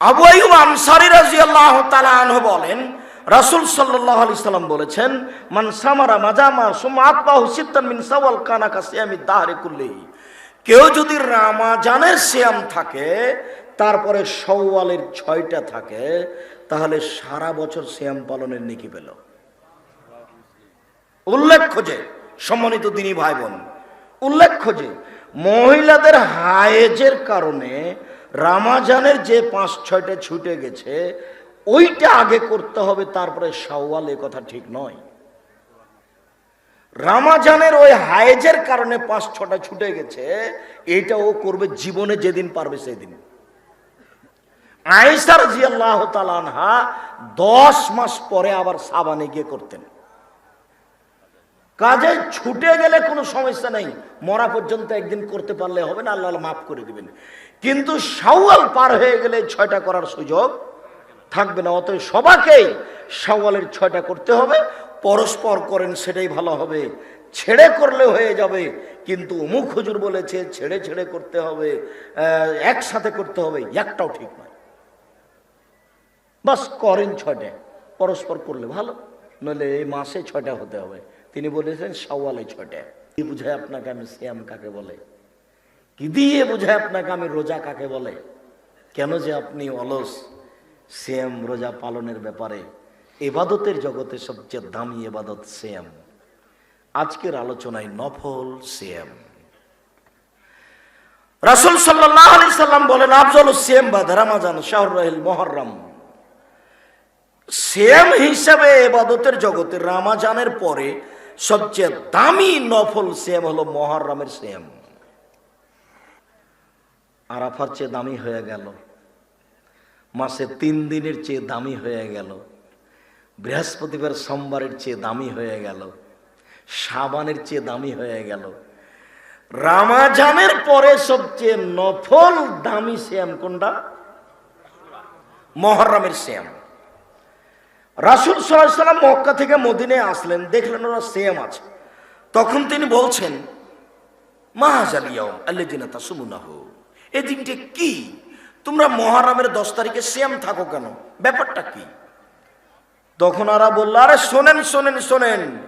আবু আইয়ুব আনসারী রাজিয়াল্লাহ তাআলা বলেন, রাসূল সাল্লাল্লাহু আলাইহি সাল্লাম বলেছেন, মান সামারা মাজামা সুমা আতবাহু সিত্তান মিন সাওয়াল কানা কাসিয়ামি দাহরে কুল্লিহি। কেউ যদি রামাজানের সিয়াম থাকে, তারপরে সওয়ালের ছয়টা থাকে, তাহলে সারা বছর শ্যাম পালনের নেকি পেল। উল্লেখ্য যে, সম্মানিত দিনী ভাই বোন উল্লেখ্য যে, মহিলাদের হায়েজের কারণে রামাজানের যে পাঁচ, ছয়টা ছুটে গেছে, ওইটা আগে করতে হবে, তারপরে সাওয়াল এ কথা ঠিক নয়। রামাজানের ওই হায়েজের কারণে পাঁচ, ছটা ছুটে গেছে, এটা ও করবে জীবনে যেদিন পারবে সেদিন। আয়েসার জিয়াল্লাহ তালানহা দশ মাস পরে আবার সাবানে গিয়ে করতেন। কাজে ছুটে গেলে কোনো সমস্যা নেই। মরা পর্যন্ত একদিন করতে পারলে হবে না, আল্লাহ মাফ করে দিবেন। কিন্তু সাওয়াল পার হয়ে গেলে ছয়টা করার সুযোগ থাকবে না। অতএব সবাকেই সাওয়ালের ছয়টা করতে হবে। পরস্পর করেন সেটাই ভালো হবে। ছেড়ে করলে হয়ে যাবে, কিন্তু অমুক হুজুর বলেছে, ছেড়ে ছেড়ে করতে হবে একসাথে করতে হবে, একটাও ঠিক নয়। বাস করেন ছয়টা পরস্পর করলে ভালো, নইলে এই মাসে ছয়টা হতে হবে। তিনি বলেছেন সওয়ালে ছয়টা কি বুঝায় আপনাকে আমি শ্যাম কাকে বলে? কি দিয়ে বুঝায় আপনাকে আমি রোজা কাকে বলে? কেন যে আপনি অলস শ্যাম রোজা পালনের ব্যাপারে? এবাদতের জগতে সবচেয়ে দামি এবাদত শ্যাম আজকের আলোচনায় নফল শ্যাম রাসুল সাল্লাহ আলি সাল্লাম বলেন, আফজল শ্যাম বা রামাজান শাহর রাহিল মহরম। শ্যাম হিসাবে এবাদতের জগতে রামাজানের পরে সবচেয়ে দামি নফল শ্যাম হলো মহরমের শ্যাম আরাফার চেয়ে দামি হয়ে গেল। মাসে তিন দিনের চেয়ে দামি হয়ে গেল। বৃহস্পতিবার সোমবারের চেয়ে দামি হয়ে গেল। সাবানের চেয়ে দামি হয়ে গেল। রামাজানের পরে সবচেয়ে নফল দামি শ্যাম কোনটা? মহরমের শ্যাম রাসুল সাল্লাম মক্কা থেকে মদিনে আসলেন, দেখলেন ওরা সেম আছে। তখন তিনি বলছেন মাহাজালিয়াম আল্লাদিনা তাসুমুনাহ। এই দিনটি কি? তোমরা মহারামের দশ তারিখে সেম থাকো কেন? ব্যাপারটা কি? তখন ওরা বলল, আরে শোনেন শোনেন শোনেন।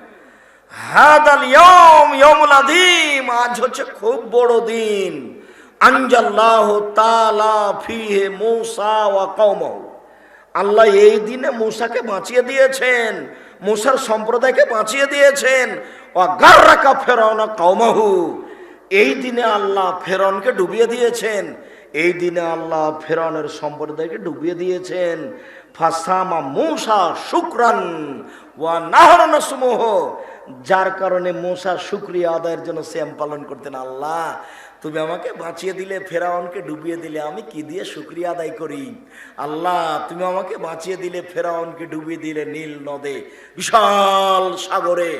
হাদাল ইয়ম ইয়মুল আদিম আজ হচ্ছে খুব বড় দিন। আনজাল্লাহ তালা ফিহে মূসা ওয়া কওমাহু। আল্লাহ এই দিনে মূসাকে বাঁচিয়ে দিয়েছেন, মূসার সম্প্রদায়কে বাঁচিয়ে দিয়েছেন। অগার্রাকা ফেরাউনা কৌমাহু এই দিনে আল্লাহ ফেরনকে ডুবিয়ে দিয়েছেন, এই দিনে আল্লাহ ফেরনের সম্প্রদায়কে ডুবিয়ে দিয়েছেন। ফাসামা মূসা শুক্রান ওয়া নাহরান সমূহ যার কারণে মূসা শুক্রিয়া আদায়ের জন্য শ্যাম পালন করতেন আল্লাহ। তুমি আমাকে বাঁচিয়ে দিলে, ফেরাউনকে ডুবিয়ে দিলে, আমি কি দিয়ে শুক্রিয়া আদায় করি? আল্লাহ, তুমি আমাকে বাঁচিয়ে দিলে, ফেরাউনকে ডুবিয়ে দিলে নীল নদে, বিশাল সাগরে।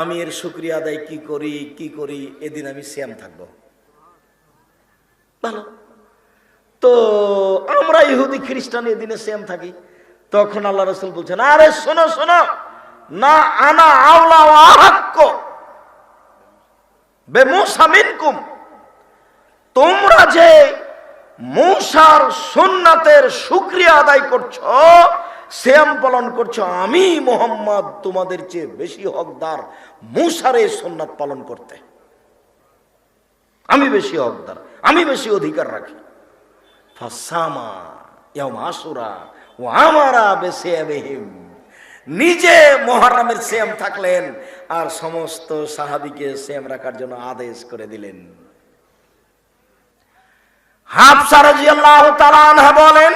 আমি এর শুক্রিয়া আদায় কি করি কি করি? এদিন আমি শ্যাম থাকব। ভালো। তো আমরা ইহুদি খ্রিস্টান এদিনে শ্যাম থাকি। তখন আল্লাহ রসুল বলছেন, আরে শোনো শোনো, না আনা আওলা আহাক্য বেমুসা মিনকুম। তোমরা যে মূসার সুন্নাতের শুক্রিয়া আদায় করছ শ্যাম পালন করছ, আমি মোহাম্মদ তোমাদের চেয়ে বেশি হকদার মূসার এই সুন্নাত পালন করতে। আমি বেশি হকদার, আমি বেশি অধিকার রাখি। নিজে মহারামের শ্যাম থাকলেন আর সমস্ত সাহাবিকে শ্যাম রাখার জন্য আদেশ করে দিলেন। হাফসা রাদিয়াল্লাহু তাআলা আনহা বলেন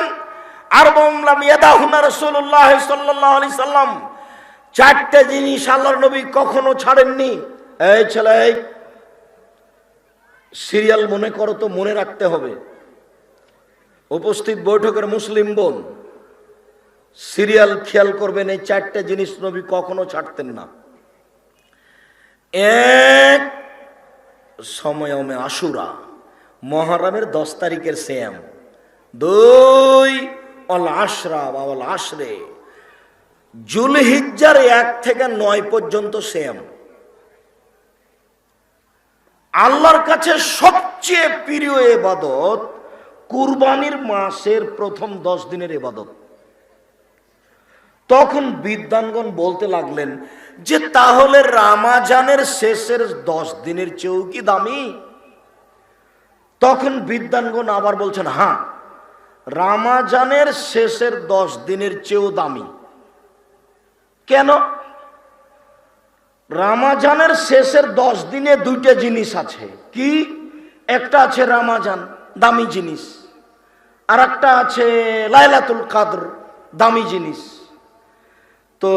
আর বললাম ইয়াদাহুনা রাসূলুল্লাহ সাল্লাল্লাহু আলাইহি সাল্লাম। চারটে জিনিস আল্লাহর নবী কখনো ছাড়েননি। এই ছেলে সিরিয়াল মনে করো তো মনে রাখতে হবে। উপস্থিত বৈঠকের মুসলিম বোন, সিরিয়াল খেয়াল করবেন, এই চারটে জিনিস নবী কখনো ছাড়তেন না। এক সময়মে আশুরা মহরমের দশ তারিখের শ্যাম। দুই, অল আশরা বা অল আশরে। জুলহিজ্জার এক থেকে নয় পর্যন্ত শ্যাম। আল্লাহর কাছে সবচেয়ে প্রিয় এবাদত কুরবানির মাসের প্রথম দশ দিনের এবাদত। তখন বিদ্বানগণ বলতে লাগলেন যে তাহলে রামাজানের শেষের দশ দিনের চেয়েও কি দামি? তখন বিদ্বানগণ আবার বলছেন হ্যাঁ রামাজানের শেষের দশ দিনের চেয়েও দামি। কেন? রামাজানের শেষের দশ দিনে দুইটা জিনিস আছে। কি? একটা আছে রামাজান, দামি জিনিস। আর একটা আছে লাইলাতুল কাদর, দামি জিনিস। তো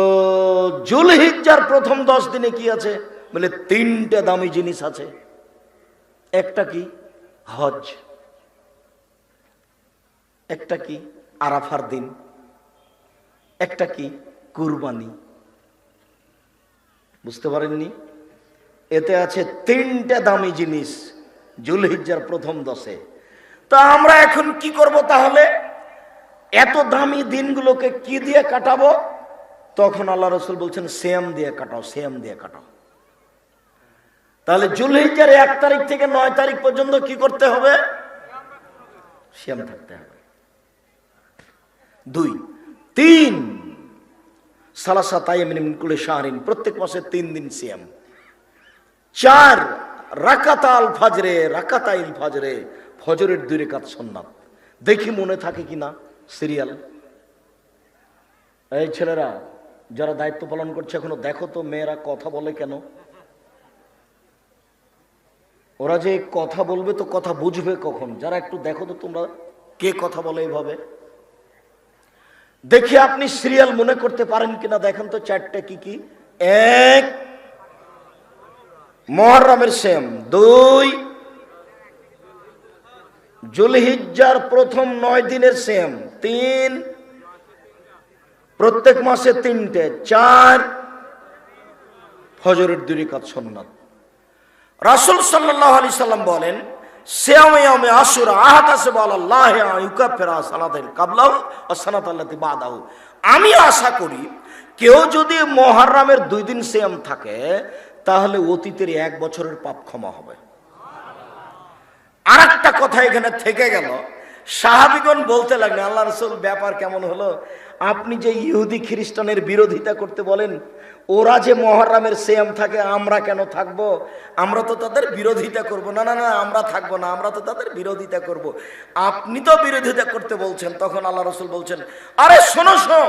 জুলহিজ্জার প্রথম দশ দিনে কি আছে? বলে তিনটে দামি জিনিস আছে। একটা কি? হজ। একটা কি আরাফার দিন, একটা কি কুরবানি। বুঝতে পারেননি? এতে আছে তিনটে দামি জিনিস জুলহিজ্জার প্রথম দশে। তা আমরা এখন কি করব তাহলে? এত দামি দিনগুলোকে কি দিয়ে কাটাবো? তখন আল্লাহ রসুল বলছেন শ্যাম দিয়ে কাটাও শ্যাম দিয়ে কাটাও। তাহলে জুলহিজ্জার এক তারিখ থেকে নয় তারিখ পর্যন্ত কি করতে হবে? শ্যাম থাকতে হবে। দুই তিন সালাসা তাইমিন কুলে শাহরিন প্রত্যেক মাসে তিন দিন সিয়াম। চার রাকাতাল ফাজরে রাকাতাইল ফাজরে ফজরের দুই রেখাত সন্ন্যাত দেখি মনে থাকে কিনা সিরিয়াল? এই ছেলেরা যারা দায়িত্ব পালন করছে এখনও দেখো তো মেয়েরা কথা বলে কেন? ওরা যে কথা বলবে তো কথা বুঝবে কখন? যারা একটু দেখো তো তোমরা কে কথা বলে এইভাবে। দেখি আপনি সিরিয়াল মনে করতে পারেন কিনা, দেখেন তো চারটে কি কি। এক, মহরমের সেম। দুই, জুলহিজ্জার প্রথম নয় দিনের সেম। তিন, প্রত্যেক মাসে তিনটে। চার, ফজরের দুই কাজ সন্ন্যত। রাসুল সাল্লাহ আলি সাল্লাম বলেন আসুর আসে আল্লাহ সানাত আল্লাহ আমি আশা করি, কেউ যদি মহারামের দুই দিন সেয়াম থাকে, তাহলে অতীতের এক বছরের পাপ ক্ষমা হবে। আর কথা এখানে থেকে গেল সাহাবিগণ বলতে লাগলেন, আল্লাহ রসুল, ব্যাপার কেমন হলো? আপনি যে ইহুদি খ্রিস্টানের বিরোধিতা করতে বলেন, ওরা যে মহরমের সেম থাকে, আমরা কেন থাকব? আমরা তো তাদের বিরোধিতা করব। না না না, আমরা থাকব না, আমরা তো তাদের বিরোধিতা করব। আপনি তো বিরোধিতা করতে বলছেন, তখন আল্লাহ রসুল বলছেন, আরে শোনো শোনো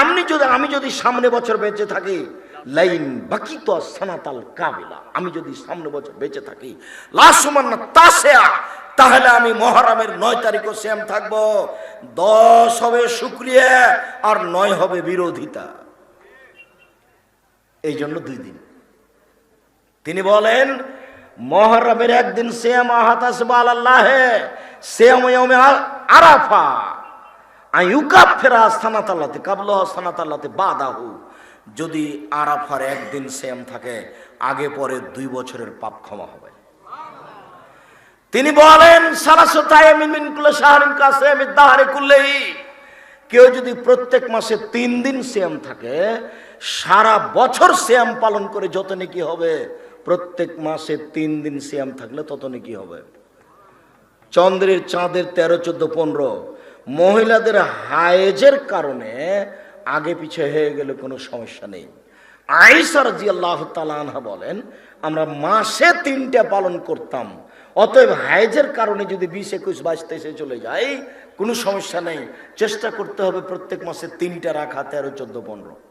আপনি যদি, আমি যদি সামনে বছর বেঁচে থাকি, লাইন বাকি তো সানাতাল কাবিলা, আমি যদি সামনে বছর বেঁচে থাকি লাসুমান্না তাসেয়া তাহলে আমি মহারামের নয় তারিখও শ্যাম থাকব। দশ হবে শুক্রিয়া আর নয় হবে বিরোধিতা। এই জন্য দুই দিন। তিনি বলেন, মহরমের একদিন শ্যাম আহাতাসবাল আল্লাহে শ্যাম আরাফা। আইউকাপ ফেরা স্থানাত আল্লাতে কাবল স্থানাত আল্লাতে বাদাহু। যদি আরাফার একদিন শ্যাম থাকে, আগে পরে দুই বছরের পাপ ক্ষমা হবে। তিনি বলেন কেউ যদি প্রত্যেক মাসে তিন দিন শ্যাম থাকে, সারা বছর শ্যাম পালন করে যত নাকি হবে? প্রত্যেক মাসে তিন দিন শ্যাম থাকলে তত নাকি হবে? চন্দ্রের চাঁদের তেরো, চোদ্দ, পনেরো, মহিলাদের হায়েজের কারণে আগে পিছে হয়ে গেলে কোনো সমস্যা নেই। আইসার জি আল্লাহ তালানহা বলেন, আমরা মাসে তিনটা পালন করতাম। অতএব হাইজের কারণে যদি বিশ একুশ বাইশ তেইশে চলে যায়, কোনো সমস্যা নেই। চেষ্টা করতে হবে প্রত্যেক মাসে তিনটা রাখা তেরো চোদ্দ, পনেরো।